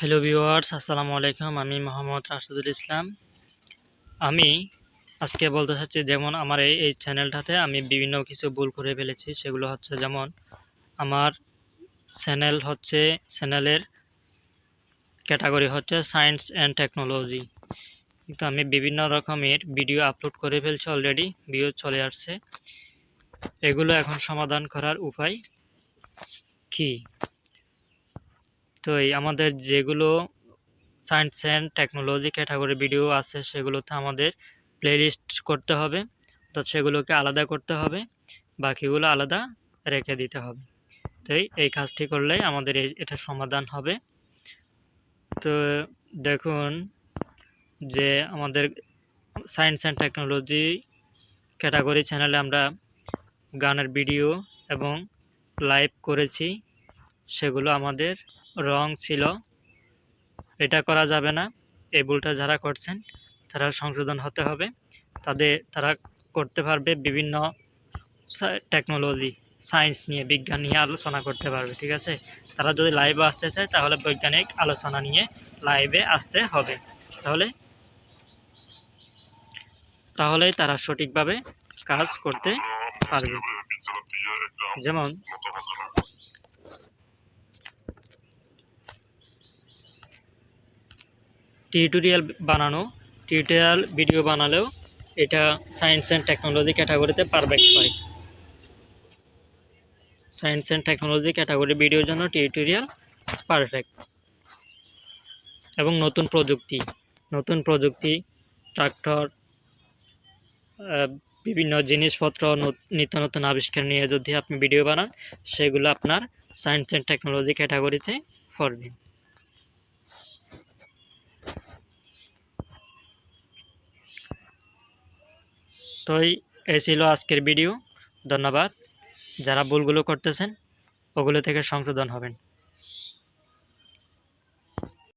Hello viewers আসসালামু আলাইকুম আমি মোহাম্মদ রাশিদুল ইসলাম। আমি আজকে বলতে চাচ্ছি, যেমন আমার এই এই চ্যানেলটাতে আমি বিভিন্ন কিছু ভুল করে ফেলেছি। সেগুলো হচ্ছে যেমন আমার চ্যানেল হচ্ছে চ্যানেলের ক্যাটাগরি হচ্ছে সায়েন্স অ্যান্ড টেকনোলজি কিন্তু আমি বিভিন্ন রকমের ভিডিও আপলোড করে ফেলছি অলরেডি ভিডিও চলে আসছে। এগুলো এখন সমাধান করার উপায় কী? তো এই আমাদের যেগুলো science and technology category video আছে, সেগুলোতে আমাদের প্লেলিস্ট করতে হবে। তো সেগুলোকে আলাদা করতে হবে, বাকিগুলো আলাদা রেখে দিতে হবে। তো এই কাজটি করলে আমাদের এটা সমাধান হবে। তো দেখুন যে আমাদের সায়েন্স অ্যান্ড টেকনোলজি ক্যাটাগরি চ্যানেলে আমরা গানের ভিডিও এবং লাইভ করেছি। সেগুলো আমাদের রং ছিল। এটা করা যাবে না। এই ভুলটা যারা করছেন, তারা সংশোধন হতে হবে। তাদের, তারা করতে পারবে বিভিন্ন টেকনোলজি সায়েন্স নিয়ে, বিজ্ঞান নিয়ে আলোচনা করতে পারবে, ঠিক আছে? তারা যদি লাইভে আসতে চায়, তাহলে বৈজ্ঞানিক আলোচনা নিয়ে লাইভে আসতে হবে। তাহলে তাহলেই তারা সঠিকভাবে কাজ করতে পারবে। যেমন টিউটোরিয়াল বানানো, টিউটোরিয়াল ভিডিও বানালেও এটা সায়েন্স অ্যান্ড টেকনোলজি ক্যাটাগরিতে পারফেক্ট হয়। সায়েন্স অ্যান্ড টেকনোলজি ক্যাটাগরি ভিডিওর জন্য টিউটোরিয়াল পারফেক্ট এবং নতুন প্রযুক্তি নতুন প্রযুক্তি ট্রাক্টর বিভিন্ন জিনিসপত্র নিত্য নতুন আবিষ্কার নিয়ে যদি আপনি ভিডিও বানান, সেগুলো আপনার সায়েন্স অ্যান্ড টেকনোলজি ক্যাটাগরিতে পড়বে তো এই ছিল আজকের ভিডিও। ধন্যবাদ। যারা ভুলগুলো করতেছেন ওগুলো থেকে সংশোধন হবেন।